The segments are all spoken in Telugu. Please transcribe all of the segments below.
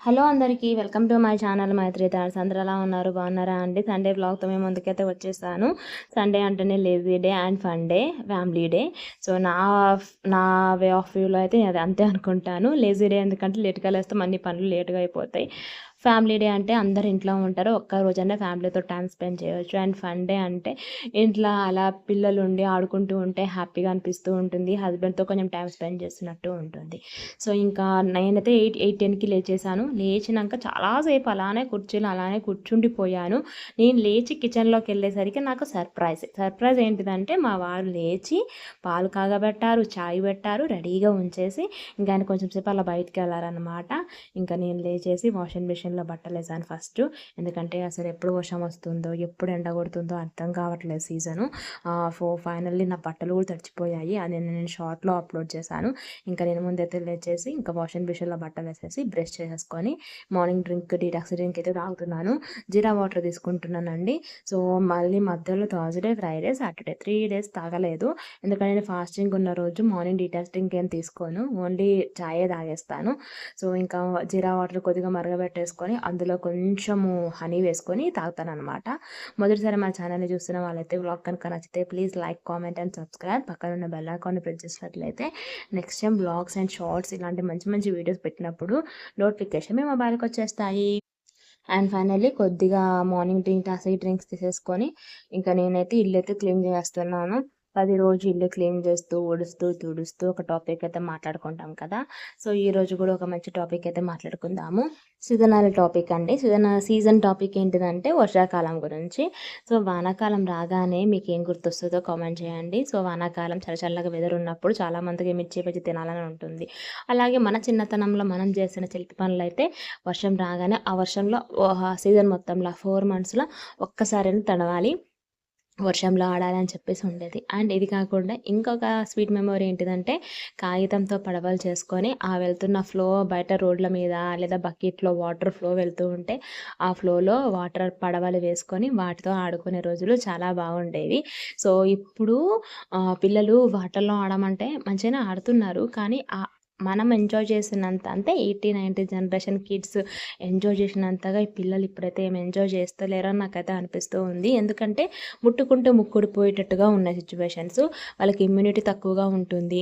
హలో అందరికీ welcome to my channel Maitri thoughts. అందరూ ఎలా ఉన్నారు? బాగున్నారా అండి? సండే బ్లాగ్తో మేము ముందుకైతే వచ్చేసాను. సండే అంటేనే lazy day and fun day family day so నా నా వే ఆఫ్ వ్యూలో అయితే అది అంతే అనుకుంటాను. లేజీ డే ఎందుకంటే లేట్గా లేస్తాం అన్ని పనులు లేట్గా అయిపోతాయి. ఫ్యామిలీ డే అంటే అందరు ఇంట్లో ఉంటారు. ఒక్క రోజైనా ఫ్యామిలీతో టైం స్పెండ్ చేయవచ్చు అండ్ ఫన్ డే అంటే ఇంట్లో అలా పిల్లలు ఉండి ఆడుకుంటూ ఉంటే హ్యాపీగా అనిపిస్తూ ఉంటుంది. హస్బెండ్తో కొంచెం టైం స్పెండ్ చేస్తున్నట్టు ఉంటుంది. సో ఇంకా నేనైతే ఎయిట్ ఎయిట్ టెన్కి లేచేసాను లేచినాక చాలాసేపు అలానే కుర్చీలో అలానే కూర్చుండిపోయాను. నేను లేచి కిచెన్లోకి వెళ్ళేసరికి నాకు సర్ప్రైజ్. సర్ప్రైజ్ ఏంటిదంటే మా వారు లేచి పాలు కాగబెట్టారు చాయ్ పెట్టారు రెడీగా ఉంచేసి ఇంకా ఆయన కొంచెం సేపు అలా బయటికి వెళ్ళారనమాట ఇంకా నేను లేచేసి వాషింగ్ మిషన్ మిషన్లో బట్టలు వేసాను ఫస్ట్. ఎందుకంటే అసలు ఎప్పుడు వర్షం వస్తుందో ఎప్పుడు ఎండ కొడుతుందో అర్థం కావట్లేదు సీజను. ఫో ఫైనల్లీ నా బట్టలు కూడా తడిచిపోయాయి. అది నేను షార్ట్లో అప్లోడ్ చేశాను. ఇంకా నేను ముందైతే లేచేసి ఇంకా వాషింగ్ మిషన్లో బట్టలు వేసేసి బ్రష్ చేసేసుకొని మార్నింగ్ డ్రింక్ డీటాక్స్ డ్రింక్ అయితే తాగుతున్నాను. జీరా వాటర్ తీసుకుంటున్నానండి. సో మళ్ళీ మధ్యలో Thursday Friday Saturday three days తాగలేదు. ఎందుకంటే నేను ఫాస్టింగ్ ఉన్న రోజు మార్నింగ్ డీటాక్స్ డ్రింక్ ఏం తీసుకోను. ఓన్లీ చాయే తాగేస్తాను. సో ఇంకా జీరా వాటర్ కొద్దిగా మరగబెట్టేసుకొని వేసుకొని అందులో కొంచెము హనీ వేసుకొని తాగుతాను అనమాట మొదటిసారి మా ఛానల్ని చూస్తున్న వాళ్ళైతే బ్లాగ్ కనుక నచ్చితే please like comment and subscribe. పక్కన ఉన్న బెల్ ఐకాన్ని ప్రెస్ చేసినట్లయితే next time blogs and shorts ఇలాంటి మంచి మంచి వీడియోస్ పెట్టినప్పుడు నోటిఫికేషన్ మీ మొబైల్కి వచ్చేస్తాయి. అండ్ ఫైనల్లీ కొద్దిగా మార్నింగ్ డ్రింక్ టాసీ డ్రింక్స్ తీసేసుకొని ఇంకా నేనైతే ఇల్లు అయితే క్లీన్ చేస్తున్నాను. పది రోజు ఇల్లు క్లీన్ చేస్తూ ఉడుస్తూ తుడుస్తూ ఒక టాపిక్ అయితే మాట్లాడుకుంటాం కదా. సో ఈ రోజు కూడా ఒక మంచి టాపిక్ అయితే మాట్లాడుకుందాము. సీజనల్ టాపిక్ అండి. సీజన సీజన్ టాపిక్ ఏంటిదంటే వర్షాకాలం గురించి. సో వానాకాలం రాగానే మీకు ఏం గుర్తొస్తుందో కామెంట్ చేయండి. సో వానాకాలం చల్ల చల్లగా వెదర్ ఉన్నప్పుడు చాలామందికి మిర్చి పచ్చి తినాలని ఉంటుంది. అలాగే మన చిన్నతనంలో మనం చేసిన చిలిపి పనులు అయితే వర్షం రాగానే ఆ వర్షంలో సీజన్ మొత్తంలో ఫోర్ మంత్స్లో ఒక్కసారి తడవాలి. వర్షంలో ఆడాలని చెప్పేసి ఉండేది. అండ్ ఇది కాకుండా ఇంకొక స్వీట్ మెమొరీ ఏంటిదంటే కాగితంతో పడవలు చేసుకొని ఆ వెళ్తున్న ఫ్లో బయట రోడ్ల మీద లేదా బకెట్లో వాటర్ ఫ్లో వెళ్తూ ఉంటే ఆ ఫ్లోలో వాటర్ పడవలు వేసుకొని వాటితో ఆడుకునే రోజులు చాలా బాగుండేవి. సో ఇప్పుడు పిల్లలు వాటర్లో ఆడమంటే మంచిగానే ఆడుతున్నారు. కానీ ఆ మనం ఎంజాయ్ చేసినంత అంటే eighty ninety generation kids enjoy చేసినంతగా ఈ పిల్లలు ఇప్పుడైతే ఏం ఎంజాయ్ చేస్తలేరో నాకైతే అనిపిస్తూ ఉంది. ఎందుకంటే ముట్టుకుంటూ ముక్కుడిపోయేటట్టుగా ఉన్న సిచ్యువేషన్స్ వాళ్ళకి ఇమ్యూనిటీ తక్కువగా ఉంటుంది.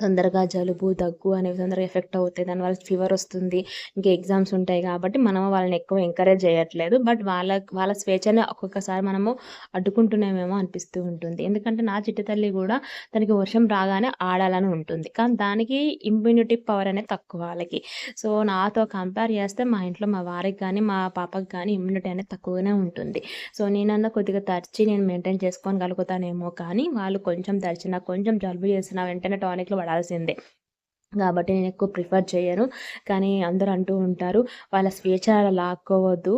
తొందరగా జలుబు దగ్గు అనేవి తొందరగా ఎఫెక్ట్ అవుతాయి. దానివల్ల ఫీవర్ వస్తుంది. ఇంకా ఎగ్జామ్స్ ఉంటాయి కాబట్టి మనం వాళ్ళని ఎక్కువ ఎంకరేజ్ చేయట్లేదు. బట్ వాళ్ళ వాళ్ళ స్వేచ్ఛని ఒక్కొక్కసారి మనము అడ్డుకుంటున్నామేమో అనిపిస్తూ ఉంటుంది. ఎందుకంటే నా చిట్టి తల్లి కూడా తనకి వర్షం రాగానే ఆడాలని ఉంటుంది. కానీ దానికి ఇమ్యూనిటీ పవర్ అనేది తక్కువ వాళ్ళకి. సో నాతో కంపేర్ చేస్తే మా ఇంట్లో మా వారికి కానీ మా పాపకి కానీ ఇమ్యూనిటీ అనేది తక్కువగానే ఉంటుంది. సో నేనన్నా కొద్దిగా తడిచి నేను మెయింటైన్ చేసుకొని కలుగుతానేమో కానీ వాళ్ళు కొంచెం తరిచినా కొంచెం జలుబు చేసిన వెంటనే టానిక్లు పడాల్సిందే. కాబట్టి నేను ఎక్కువ ప్రిఫర్ చేయను. కానీ అందరూ అంటూ ఉంటారు వాళ్ళ స్వేచ్ఛ అలా లాక్కోవద్దు.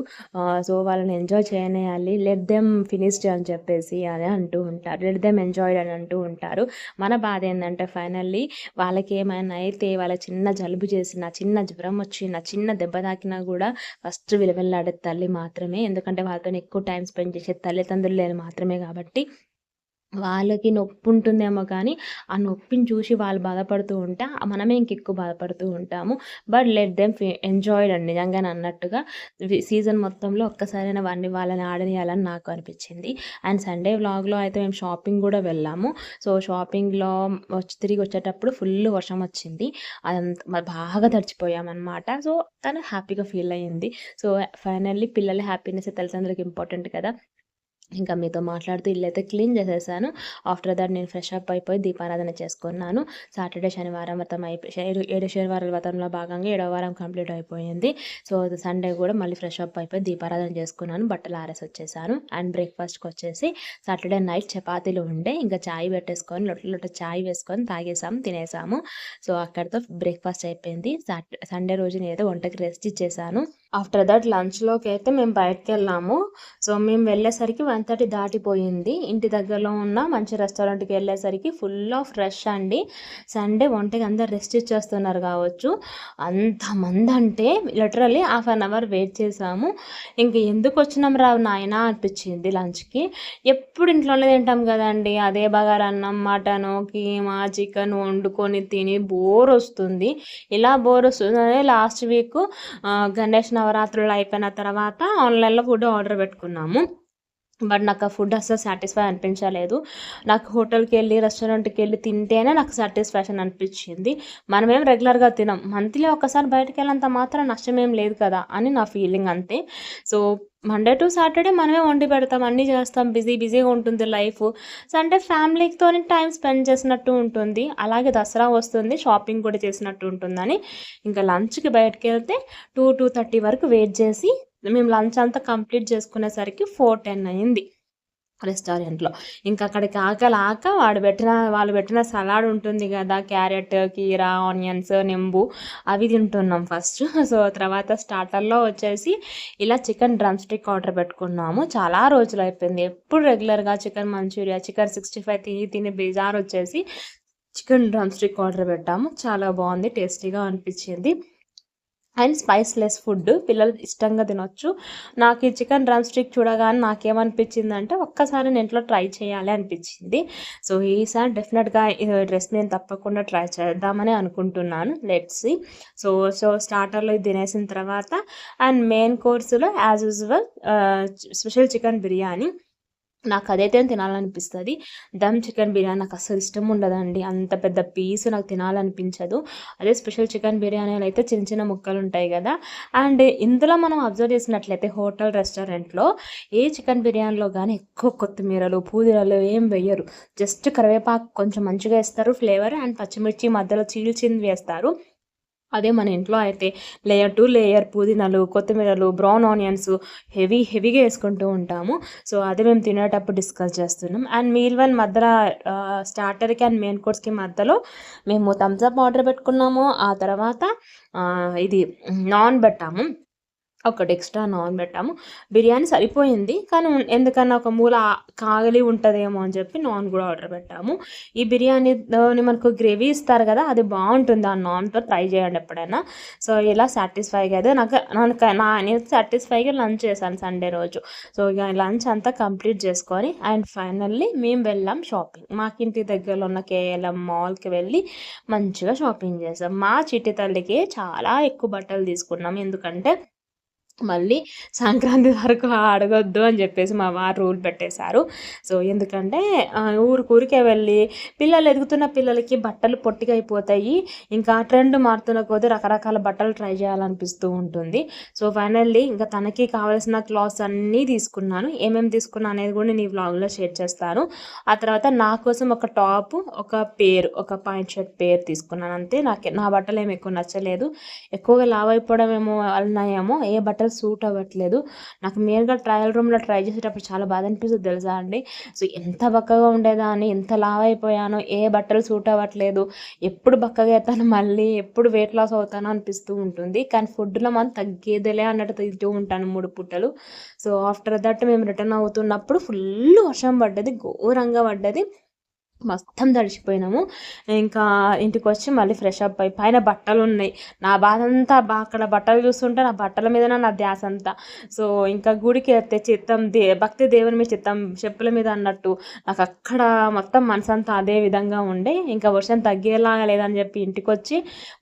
సో వాళ్ళని ఎంజాయ్ చేయనేయాలి. లెట్ దెమ్ ఫినిష్డ్ అని చెప్పేసి అని అంటూ ఉంటారు. లెట్ దెమ్ ఎంజాయ్డ్ అని అంటూ ఉంటారు. మన బాధ ఏంటంటే ఫైనల్లీ వాళ్ళకి ఏమైనా అయితే వాళ్ళ చిన్న జలుబు చేసిన చిన్న జ్వరం వచ్చిన చిన్న దెబ్బ తాకినా కూడా ఫస్ట్ విలువెళ్ళాడే తల్లి మాత్రమే. ఎందుకంటే వాళ్ళతో ఎక్కువ టైం స్పెండ్ చేసే తల్లిదండ్రులు మాత్రమే కాబట్టి వాళ్ళకి నొప్పి ఉంటుందేమో కానీ ఆ నొప్పిని చూసి వాళ్ళు బాధపడుతూ ఉంటే మనమే ఇంకెక్కువ బాధపడుతూ ఉంటాము. బట్ లెట్ దెమ్ ఎంజాయ్డ్ అండి. నిజంగానే అన్నట్టుగా సీజన్ మొత్తంలో ఒక్కసారైనా వాడిని వాళ్ళని ఆడనియాలని నాకు అనిపించింది. అండ్ సండే వ్లాగ్లో అయితే మేము షాపింగ్ కూడా వెళ్ళాము. సో షాపింగ్లో వచ్చి తిరిగి వచ్చేటప్పుడు ఫుల్ వర్షం వచ్చింది. అదంతా బాగా తడిచిపోయామన్నమాట. సో తను హ్యాపీగా ఫీల్ అయ్యింది. సో ఫైనల్లీ పిల్లల హ్యాపీనెస్ తల్లిదండ్రులకు ఇంపార్టెంట్ కదా. ఇంకా మీతో మాట్లాడుతూ ఇల్లు అయితే క్లీన్ చేసేసాను. ఆఫ్టర్ దట్ నేను ఫ్రెష్ అప్ అయిపోయి దీపారాధన చేసుకున్నాను. సాటర్డే శనివారం వ్రతం అయిపోయి ఏడు శనివారాల వ్రతంలో భాగంగా ఏడవ వారం కంప్లీట్ అయిపోయింది. సో సండే కూడా మళ్ళీ ఫ్రెష్ అప్ అయిపోయి దీపారాధన చేసుకున్నాను. బట్టలు ఆరేసి వచ్చేసాను. అండ్ బ్రేక్ఫాస్ట్కి వచ్చేసి సాటర్డే నైట్ చపాతీలు ఉండే. ఇంకా చాయ్ పెట్టేసుకొని లొట్ట లొట్ట చాయ్ వేసుకొని తాగేసాము తినేసాము. సో అక్కడితో బ్రేక్ఫాస్ట్ అయిపోయింది. సండే రోజు నేనైతే వంటకి రెస్ట్ ఇచ్చేసాను. ఆఫ్టర్ దట్ లంచ్లోకి అయితే మేము బయటకు వెళ్ళాము సో మేము వెళ్ళేసరికి వన్ థర్టీ దాటిపోయింది. ఇంటి దగ్గరలో ఉన్న మంచి రెస్టారెంట్కి వెళ్ళేసరికి ఫుల్ ఆఫ్ రష్ అండి. సండే ఒంటికి అందరు రెస్ట్ ఇచ్చేస్తున్నారు కావచ్చు. అంతమంది అంటే literally half an hour wait చేసాము. ఇంక ఎందుకు వచ్చినాం రా నాయన అనిపించింది లంచ్కి ఎప్పుడు ఇంట్లోనే తింటాం కదండి. అదే బగారా అన్నం మటను కీమా చికెన్ వండుకొని తిని బోర్ వస్తుంది. ఇలా బోర్ వస్తుందని లాస్ట్ వీక్ గణేష్ నవరాత్రులు అయిపోయిన తర్వాత ఆన్లైన్లో ఫుడ్ ఆర్డర్ పెట్టుకున్నాము. బట్ నాకు ఆ ఫుడ్ అసలు సాటిస్ఫై అనిపించలేదు. నాకు హోటల్కి వెళ్ళి రెస్టారెంట్కి వెళ్ళి తింటేనే నాకు సాటిస్ఫాక్షన్ అనిపించింది. మనమేం రెగ్యులర్గా తినం. మంత్లీ ఒకసారి బయటకు వెళ్ళినంత మాత్రం నష్టం ఏం లేదు కదా అని నా ఫీలింగ్ అంతే. సో మండే టు సాటర్డే మనమే వండి పెడతాం అన్నీ చేస్తాం బిజీ బిజీగా ఉంటుంది లైఫ్. సండే ఫ్యామిలీతో టైం స్పెండ్ చేసినట్టు ఉంటుంది. అలాగే దసరా వస్తుంది షాపింగ్ కూడా చేసినట్టు ఉంటుందని. ఇంకా లంచ్కి బయటకు వెళ్తే టూ టూ థర్టీ వరకు వెయిట్ చేసి మేము లంచ్ అంతా కంప్లీట్ చేసుకునేసరికి ఫోర్ టెన్ అయింది. రెస్టారెంట్లో. ఇంకా అక్కడికి ఆకలాక వాడు పెట్టిన వాళ్ళు పెట్టిన సలాడ్ ఉంటుంది కదా క్యారెట్ కీరా ఆనియన్స్ నింబు అవి తింటున్నాం ఫస్ట్. సో తర్వాత స్టార్టర్లో వచ్చేసి ఇలా చికెన్ డ్రమ్ స్టిక్ ఆర్డర్ పెట్టుకున్నాము. చాలా రోజులు అయిపోయింది. ఎప్పుడు రెగ్యులర్గా chicken Manchuria chicken sixty five తిని తిని బేజార్ వచ్చేసి చికెన్ డ్రమ్ స్టిక్ ఆర్డర్ పెట్టాము. చాలా బాగుంది టేస్టీగా అనిపించింది. అండ్ స్పైస్లెస్ ఫుడ్ పిల్లలు ఇష్టంగా తినొచ్చు. నాకు ఈ చికెన్ డ్రమ్ స్టిక్ చూడగానే నాకేమనిపించింది అంటే ఒక్కసారి నేను ఇంట్లో ట్రై చేయాలి అనిపించింది. సో ఈసారి డెఫినెట్గా డ్రెస్ నేను తప్పకుండా ట్రై చేద్దామని అనుకుంటున్నాను. లెట్స్ సో సో స్టార్టర్లో ఇది తినేసిన తర్వాత అండ్ మెయిన్ కోర్సులో as usual special chicken biryani. నాకు అదైతే తినాలనిపిస్తుంది. దమ్ చికెన్ బిర్యానీ నాకు అసలు ఇష్టం ఉండదండి అంత పెద్ద పీస్ నాకు తినాలనిపించదు. అదే స్పెషల్ చికెన్ బిర్యానీలో అయితే చిన్న చిన్న ముక్కలు ఉంటాయి కదా. అండ్ ఇందులో మనం అబ్జర్వ్ చేసినట్లయితే హోటల్ రెస్టారెంట్లో ఏ చికెన్ బిర్యానీలో కానీ ఎక్కువ కొత్తిమీరలు పుదీనాలు ఏం వేయరు. జస్ట్ కరివేపాకు కొంచెం మంచిగా వేస్తారు ఫ్లేవర్ అండ్ పచ్చిమిర్చి మధ్యలో చీల్చింది వేస్తారు. అదే మన ఇంట్లో అయితే లేయర్ టు లేయర్ పుదీనాలు కొత్తిమీరలు బ్రౌన్ ఆనియన్స్ హెవీ హెవీగా వేసుకుంటూ ఉంటాము. సో అదే మేము తినేటప్పుడు డిస్కస్ చేస్తున్నాం. అండ్ మీల్ వన్ మధ్యలో స్టార్టర్కి అండ్ మెయిన్ కోర్స్కి మధ్యలో మేము థమ్స్అప్ ఆర్డర్ పెట్టుకున్నాము. ఆ తర్వాత ఇది నాన్ పెట్టాము. ఒకటి ఎక్స్ట్రా నాన్ పెట్టాము. బిర్యానీ సరిపోయింది కానీ ఎందుకన్నా ఒక మూల కాగలి ఉంటుందేమో అని చెప్పి నాన్ కూడా ఆర్డర్ పెట్టాము. ఈ బిర్యానీని మనకు గ్రేవీ ఇస్తారు కదా అది బాగుంటుంది. ఆ నాన్తో ట్రై చేయండి ఎప్పుడైనా. సో ఇలా సాటిస్ఫైగా అయితే నాకు నాకు నా నేను సాటిస్ఫైగా లంచ్ చేశాను సండే రోజు. సో ఇక లంచ్ అంతా కంప్లీట్ చేసుకొని అండ్ ఫైనల్లీ మేము వెళ్ళాం షాపింగ్. మాకు ఇంటి దగ్గరలో ఉన్న కేఎల్ఎం మాల్కి వెళ్ళి మంచిగా షాపింగ్ చేసాం మా చిట్టి తల్లికి చాలా ఎక్కువ బట్టలు తీసుకున్నాం. ఎందుకంటే మళ్ళీ సంక్రాంతి వరకు అడగొద్దు అని చెప్పేసి మా వారు రూల్ పెట్టేశారు. సో ఎందుకంటే ఊరు ఊరికే వెళ్ళి పిల్లలు ఎదుగుతున్న పిల్లలకి బట్టలు పొట్టికైపోతాయి ఇంకా ఇంకా ట్రెండ్ మారుతున్న కొద్దీ రకరకాల బట్టలు ట్రై చేయాలనిపిస్తూ ఉంటుంది. సో ఫైనల్లీ ఇంకా తనకి కావాల్సిన క్లాత్స్ అన్నీ తీసుకున్నాను. ఏమేమి తీసుకున్నా అనేది కూడా నేను ఈ వ్లాగ్లో షేర్ చేస్తాను. ఆ తర్వాత నా కోసం ఒక టాప్ ఒక పేరు ఒక పాయింట్ షర్ట్ పేరు తీసుకున్నాను. అంతే. నాకు నా బట్టలు ఏమి ఎక్కువ నచ్చలేదు. ఎక్కువగా లావ్ అయిపోవడం ఏమో అన్నాయేమో ఏ బట్టలు అసలు సూట్ అవ్వట్లేదు. నాకు మెయిన్గా ట్రయల్ రూమ్లో ట్రై చేసేటప్పుడు చాలా బాధ అనిపిస్తుంది తెలుసా అండి? సో ఎంత బక్కగా ఉండేదాన్ని ఎంత లావ్ అయిపోయానో ఏ బట్టలు సూట్ అవ్వట్లేదు ఎప్పుడు బక్కగా అవుతాను మళ్ళీ ఎప్పుడు వెయిట్ లాస్ అవుతానో అనిపిస్తూ ఉంటుంది. కానీ ఫుడ్లో మనం తగ్గేదేలే అన్నట్టు తింటూ ఉంటాను మూడు పుట్టలు సో ఆఫ్టర్ దట్ మేము రిటర్న్ అవుతున్నప్పుడు ఫుల్ వర్షం పడ్డది ఘోరంగా పడ్డది. మొత్తం తడిచిపోయినాము. ఇంకా ఇంటికి వచ్చి మళ్ళీ ఫ్రెష్ అప్ అయి పైన బట్టలు ఉన్నాయి నా బాధ అంతా అక్కడ బట్టలు చూస్తుంటే నా బట్టల మీద నా ధ్యాస అంతా. సో ఇంకా గుడికి వస్తే చిత్తం దే భక్తి దేవుని మీద చిత్తం చెప్పుల మీద అన్నట్టు నాకు అక్కడ మొత్తం మనసు అంతా అదే విధంగా ఉండే. ఇంకా వర్షం తగ్గేలాగా లేదని చెప్పి ఇంటికి వచ్చి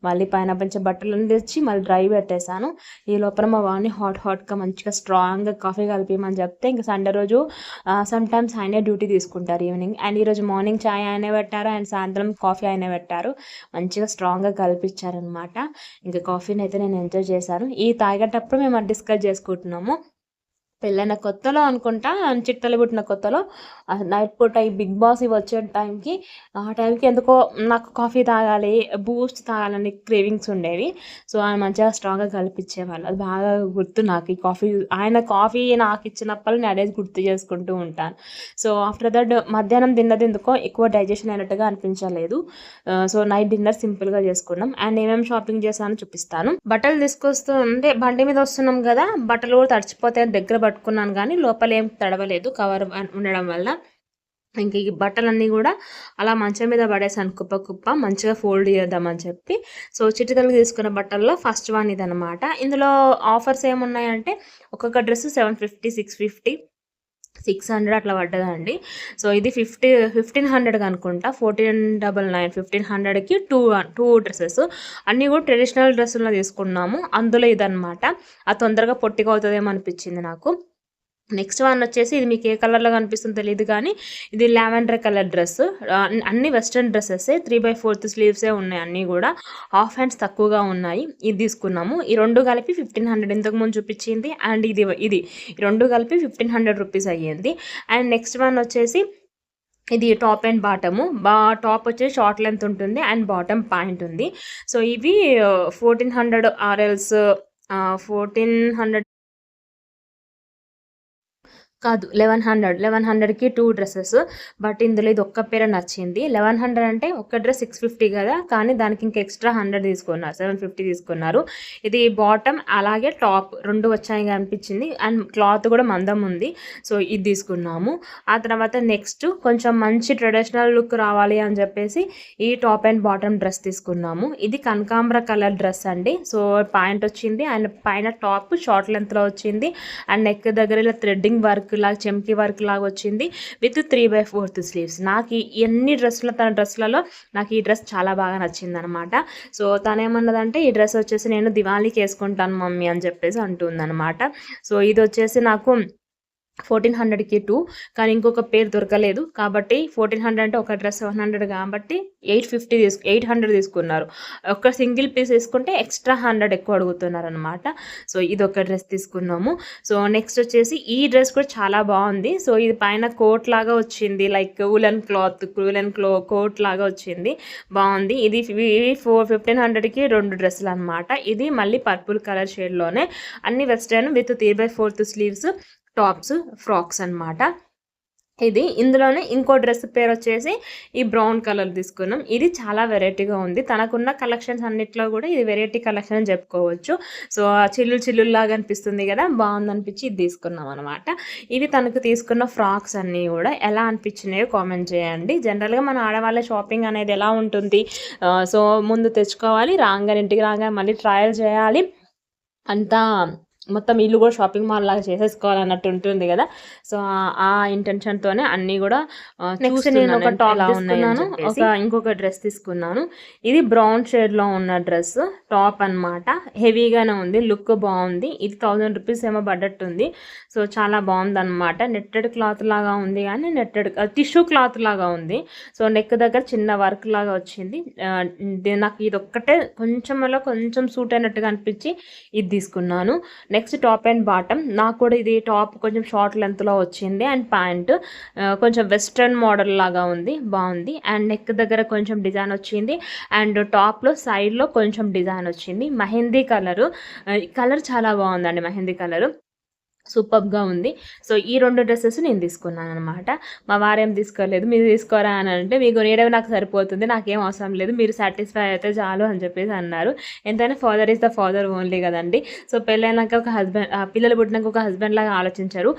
మళ్ళీ పైన పంచే బట్టలు తెచ్చి మళ్ళీ డ్రై పెట్టేశాను. ఈ లోపల మా వాడిని హాట్ హాట్గా మంచిగా స్ట్రాంగ్గా కాఫీ కలిపిమని చెప్తే ఇంకా సండే రోజు సమ్ టైమ్స్ ఆయనే డ్యూటీ తీసుకుంటారు ఈవినింగ్. అండ్ ఈరోజు మార్నింగ్ చాయ్ ఆయన పెట్టారు. అండ్ సాయంత్రం కాఫీ ఆయన పెట్టారు. మంచిగా స్ట్రాంగ్గా కల్పించారనమాట ఇంకా కాఫీని అయితే నేను ఎంజాయ్ చేశాను. ఈ తాగేటప్పుడు మేము డిస్కస్ చేసుకుంటున్నాము. పెళ్ళైన కొత్తలో అనుకుంటా చిట్టలు పుట్టిన కొత్తలో. నైట్ పూట ఈ బిగ్ బాస్ ఇవి వచ్చే టైంకి ఆ టైంకి ఎందుకో నాకు కాఫీ తాగాలి బూస్ట్ తాగాలని క్రేవింగ్స్ ఉండేవి. సో ఆయన మంచిగా స్ట్రాంగ్గా కల్పించేవాళ్ళు. అది బాగా గుర్తు నాకు ఈ కాఫీ. ఆయన కాఫీ నాకు ఇచ్చినప్పుడు నేను అదే గుర్తు చేసుకుంటూ ఉంటాను. సో ఆఫ్టర్ దట్ మధ్యాహ్నం తిన్నది ఎందుకో ఎక్కువ డైజెషన్ అయినట్టుగా అనిపించలేదు. సో నైట్ డిన్నర్ సింపుల్గా చేసుకున్నాం. అండ్ ఏమేమి షాపింగ్ చేశానో చూపిస్తాను. బట్టలు తీసుకొస్తూ అంటే బండి మీద వస్తున్నాం కదా బట్టలు కూడా తడిచిపోతే దగ్గర పట్టుకున్నాను కానీ లోపలేం తడవలేదు కవర్ ఉండడం వల్ల. ఇంక ఈ బట్టలన్నీ కూడా అలా మంచం మీద పడేసాను కుప్ప కుప్ప మంచిగా ఫోల్డ్ చేద్దామని చెప్పి. సో చిటికలు తీసుకున్న బట్టల్లో ఫస్ట్ వన్ ఇదనమాట ఇందులో ఆఫర్స్ ఏమున్నాయంటే ఒక్కొక్క dress seven fifty six fifty. Six hundred అట్లా పడ్డదండి. సో ఇది ఫిఫ్టీ ఫిఫ్టీన్ హండ్రెడ్ అనుకుంటా. ఫోర్టీన్ డబల్ నైన్ ఫిఫ్టీన్ హండ్రెడ్కి టూ టూ డ్రెస్సెస్. అన్నీ కూడా ట్రెడిషనల్ డ్రెస్సుల్లో తీసుకున్నాము. అందులో ఇదనమాట అది తొందరగా పొట్టిగా అవుతుందేమో అనిపించింది నాకు. నెక్స్ట్ వన్ వచ్చేసి ఇది మీకు ఏ కలర్లో కనిపిస్తుందో తెలియదు కానీ ఇది లావెండర్ కలర్ డ్రెస్. అన్ని western dresses three by fourth స్లీవ్సే ఉన్నాయి. అన్నీ కూడా హాఫ్ హ్యాండ్స్ తక్కువగా ఉన్నాయి. ఇది తీసుకున్నాము. ఈ రెండు కలిపి ఫిఫ్టీన్ హండ్రెడ్ ఇంతకు ముందు చూపించింది. అండ్ ఇది ఇది ఈ రెండు కలిపి ఫిఫ్టీన్ హండ్రెడ్ రూపీస్ అయ్యింది. అండ్ నెక్స్ట్ వన్ వచ్చేసి ఇది టాప్ అండ్ బాటము. బా టాప్ వచ్చేసి షార్ట్ లెంత్ ఉంటుంది అండ్ బాటమ్ పాయింట్ ఉంది. సో ఇవి ఫోర్టీన్ హండ్రెడ్ ఆర్ఎల్స్ ఫోర్టీన్ హండ్రెడ్ కాదు లెవెన్ హండ్రెడ్ లెవెన్ హండ్రెడ్కి టూ డ్రెస్సెస్ బట్ ఇందులో ఇది ఒక్క పేర నచ్చింది. లెవెన్ హండ్రెడ్ అంటే ఒక్క డ్రెస్ సిక్స్ ఫిఫ్టీ కదా? కానీ దానికి ఇంకా ఎక్స్ట్రా హండ్రెడ్ తీసుకున్నారు. సెవెన్ ఫిఫ్టీ తీసుకున్నారు. ఇది బాటమ్ అలాగే టాప్ రెండు వచ్చాయి అనిపించింది అండ్ క్లాత్ కూడా మందం ఉంది. సో ఇది తీసుకున్నాము. ఆ తర్వాత నెక్స్ట్ కొంచెం మంచి ట్రెడిషనల్ లుక్ రావాలి అని చెప్పేసి ఈ టాప్ అండ్ బాటమ్ డ్రెస్ తీసుకున్నాము. ఇది కనకాంబర కలర్ డ్రెస్ అండి. సో పాయింట్ వచ్చింది. అండ్ పైన టాప్ షార్ట్ లెంత్లో వచ్చింది. అండ్ నెక్ దగ్గర ఇలా థ్రెడ్డింగ్ వర్క్ లాగా చెంకి వర్క్ లాగా వచ్చింది with three by fourth sleeves. నాకు ఎన్ని డ్రెస్సులు తన డ్రెస్సులలో నాకు ఈ డ్రెస్ చాలా బాగా నచ్చింది అనమాట సో తనేమన్నదంటే ఈ డ్రెస్ వచ్చేసి నేను దివాళీకి వేసుకుంటాను మమ్మీ అని చెప్పేసి అంటుందన్నమాట సో ఇది వచ్చేసి నాకు ఫోర్టీన్ హండ్రెడ్కి టూ. కానీ ఇంకొక పేరు దొరకలేదు. కాబట్టి ఫోర్టీన్ హండ్రెడ్ అంటే ఒక డ్రెస్ సెవెన్ హండ్రెడ్ కాబట్టి ఎయిట్ ఫిఫ్టీ తీసుకు ఎయిట్ హండ్రెడ్ తీసుకున్నారు. ఒక సింగిల్ పీస్ తీసుకుంటే ఎక్స్ట్రా హండ్రెడ్ ఎక్కువ అడుగుతున్నారు అనమాట సో ఇది ఒక డ్రెస్ తీసుకున్నాము. సో నెక్స్ట్ వచ్చేసి ఈ డ్రెస్ కూడా చాలా బాగుంది. సో ఇది పైన కోట్ లాగా వచ్చింది. లైక్ ఉలన్ క్లాత్ ఉలన్ క్లో కోట్ లాగా వచ్చింది. బాగుంది. ఇది ఫోర్ ఫిఫ్టీన్ హండ్రెడ్కి రెండు డ్రెస్సులు అనమాట ఇది మళ్ళీ పర్పుల్ కలర్ షేడ్లోనే. అన్ని western with three by fourth sleeves. Tops frocks అనమాట ఇది ఇందులోనే ఇంకో డ్రెస్ పేరు వచ్చేసి ఈ బ్రౌన్ కలర్ తీసుకున్నాం. ఇది చాలా వెరైటీగా ఉంది. తనకున్న కలెక్షన్స్ అన్నిట్లో కూడా ఇది వెరైటీ కలెక్షన్ అని చెప్పుకోవచ్చు. సో చిల్లు చిల్లులాగా అనిపిస్తుంది కదా బాగుంది అనిపించి ఇది తీసుకున్నాం అనమాట ఇవి తనకు తీసుకున్న ఫ్రాక్స్ అన్నీ కూడా ఎలా అనిపించినాయో కామెంట్ చేయండి. జనరల్గా మన ఆడవాళ్ళ షాపింగ్ అనేది ఎలా ఉంటుంది? సో ముందు తెచ్చుకోవాలి రాగానే ఇంటికి రాగానే మళ్ళీ ట్రయల్ చేయాలి. అంతా మొత్తం ఇల్లు కూడా షాపింగ్ మాల్ లాగా చేసేసుకోవాలన్నట్టు ఉంటుంది కదా. సో ఆ ఇంటెన్షన్తోనే అన్నీ కూడా నెక్స్ట్ నేను ఒక టాప్ తీసుకున్నాను. ఒక ఇంకొక డ్రెస్ తీసుకున్నాను. ఇది బ్రౌన్ షేడ్లో ఉన్న డ్రెస్ టాప్ అనమాట హెవీగానే ఉంది లుక్ బాగుంది. ఇది థౌజండ్ రూపీస్ ఏమో పడ్డట్టుంది సో చాలా బాగుంది అనమాట నెట్టెడ్ క్లాత్ లాగా ఉంది కానీ నెట్టెడ్ టిష్యూ క్లాత్ లాగా ఉంది. సో నెక్ దగ్గర చిన్న వర్క్ లాగా వచ్చింది. నాకు ఇది ఒక్కటే కొంచెం కొంచెం సూట్ అయినట్టుగా అనిపించి ఇది తీసుకున్నాను. Next top and bottom. నాకు కూడా ఇది టాప్ కొంచెం షార్ట్ లెంత్లో వచ్చింది. అండ్ ప్యాంట్ కొంచెం వెస్ట్రన్ మోడల్ లాగా ఉంది బాగుంది. అండ్ నెక్ దగ్గర కొంచెం డిజైన్ వచ్చింది. అండ్ టాప్లో సైడ్లో కొంచెం డిజైన్ వచ్చింది. మెహందీ కలరు కలర్ చాలా బాగుందండి మెహందీ కలరు. సూపర్గా ఉంది. సో ఈ రెండు డ్రెస్సెస్ నేను తీసుకున్నాను అనమాట మా వారేం తీసుకోలేదు మీరు తీసుకోరా అని అంటే మీకు నేడవి నాకు సరిపోతుంది నాకేం అవసరం లేదు మీరు సాటిస్ఫై అయితే చాలు అని చెప్పేసి అన్నారు. ఎంతైనా father is the father only కదండి. సో పెళ్ళైనాక ఒక హస్బెండ్ పిల్లలు పుట్టినాక ఒక హస్బెండ్ లాగా ఆలోచించారు.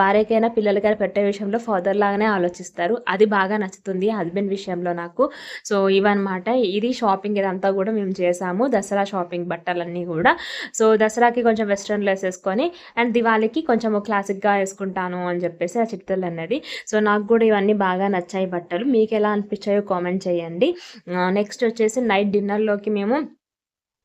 భార్యకైనా పిల్లలకైనా పెట్టే విషయంలో ఫాదర్ లాగానే ఆలోచిస్తారు. అది బాగా నచ్చుతుంది హస్బెండ్ విషయంలో నాకు. సో ఇవన్నమాట. ఇది షాపింగ్ ఇదంతా కూడా మేము చేసాము. దసరా షాపింగ్ బట్టలన్నీ కూడా. సో దసరాకి కొంచెం వెస్ట్రన్ వెస్ట్రన్లో వేసుకొని అండ్ దివాళీ వాళ్ళకి కొంచెం క్లాసిక్గా వేసుకుంటాను అని చెప్పేసి ఆ చిట్టలు అన్నది. సో నాకు కూడా ఇవన్నీ బాగా నచ్చాయి బట్టలు. మీకు ఎలా అనిపించాయో కామెంట్ చేయండి. నెక్స్ట్ వచ్చేసి నైట్ డిన్నర్లోకి మేము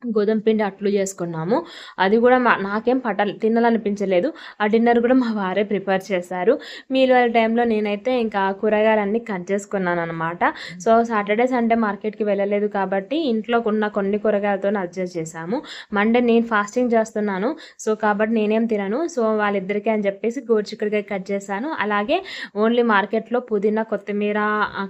గోధుమ పిండి అట్లు చేసుకున్నాము. అది కూడా మా నాకేం పట తినాలనిపించలేదు. ఆ డిన్నర్ కూడా మా వారే ప్రిపేర్ చేశారు. మీలో టైంలో నేనైతే ఇంకా కూరగాయలన్నీ కట్ చేసుకున్నాను అనమాట సో సాటర్డే సండే మార్కెట్కి వెళ్ళలేదు కాబట్టి ఇంట్లో ఉన్న కొన్ని కూరగాయలతో అడ్జస్ట్ చేశాము. మండే నేను ఫాస్టింగ్ చేస్తున్నాను. సో కాబట్టి నేనేం తినను. సో వాళ్ళిద్దరికీ అని చెప్పేసి గోరుచిక్కుడికాయ కట్ చేశాను. అలాగే ఓన్లీ మార్కెట్లో పుదీనా కొత్తిమీర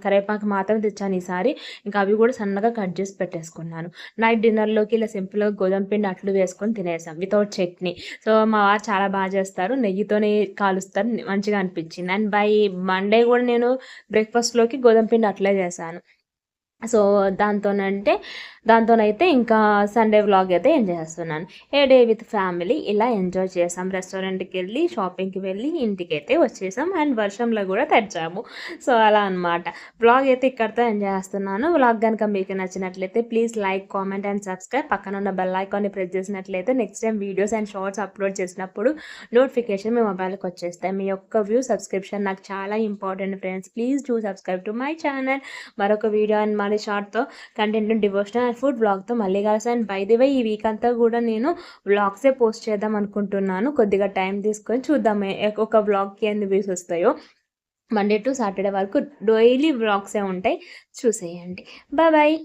కరేపాకు మాత్రం తెచ్చాను ఈసారి. ఇంకా అవి కూడా సన్నగా కట్ చేసి పెట్టేసుకున్నాను. నైట్ డిన్నర్లోకి ఇలా సింపుల్గా గోధుమ పిండి అట్లు వేసుకొని తినేసాం వితౌట్ చట్నీ. సో మా వారు చాలా బాగా చేస్తారు. నెయ్యితోనే కాలుస్తారు. మంచిగా అనిపించింది. అండ్ బై మండే కూడా నేను బ్రేక్ఫాస్ట్లోకి గోధుమ పిండి అట్లే చేశాను. సో దాంతోనంటే దాంతోనైతే ఇంకా సండే వ్లాగ్ అయితే ఎంజాయ్ చేస్తున్నాను. ఏ డే విత్ ఫ్యామిలీ ఇలా ఎంజాయ్ చేసాం. రెస్టారెంట్కి వెళ్ళి షాపింగ్కి వెళ్ళి ఇంటికి అయితే వచ్చేసాం. అండ్ వర్షంలో కూడా తెచ్చాము సో అలా అనమాట వ్లాగ్ అయితే ఇక్కడితో ఎంజాయ్ చేస్తున్నాను. వ్లాగ్ కనుక మీకు నచ్చినట్లయితే please like comment and subscribe పక్కన ఉన్న బెల్ ఐకాన్ని ప్రెస్ చేసినట్లయితే next time videos and shorts upload చేసినప్పుడు నోటిఫికేషన్ మీ మొబైల్కి వచ్చేస్తాయి. మీ యొక్క వ్యూ సబ్స్క్రిప్షన్ నాకు చాలా important friends please do subscribe to my channel మరొక వీడియో అండ్ మళ్ళీ షార్ట్తో కంటెంట్ డివోషనల్ అండ్ ఫుడ్ బ్లాగ్తో మళ్ళీ కలిసి. అండ్ బై ది వే ఈ వీక్ అంతా కూడా నేను బ్లాగ్సే పోస్ట్ చేద్దాం అనుకుంటున్నాను. కొద్దిగా టైం తీసుకొని చూద్దాం ఒక బ్లాగ్కి ఎన్ని వ్యూస్ వస్తాయో. మండే టు సాటర్డే వరకు డైలీ బ్లాగ్సే ఉంటాయి. చూసేయండి. Bye bye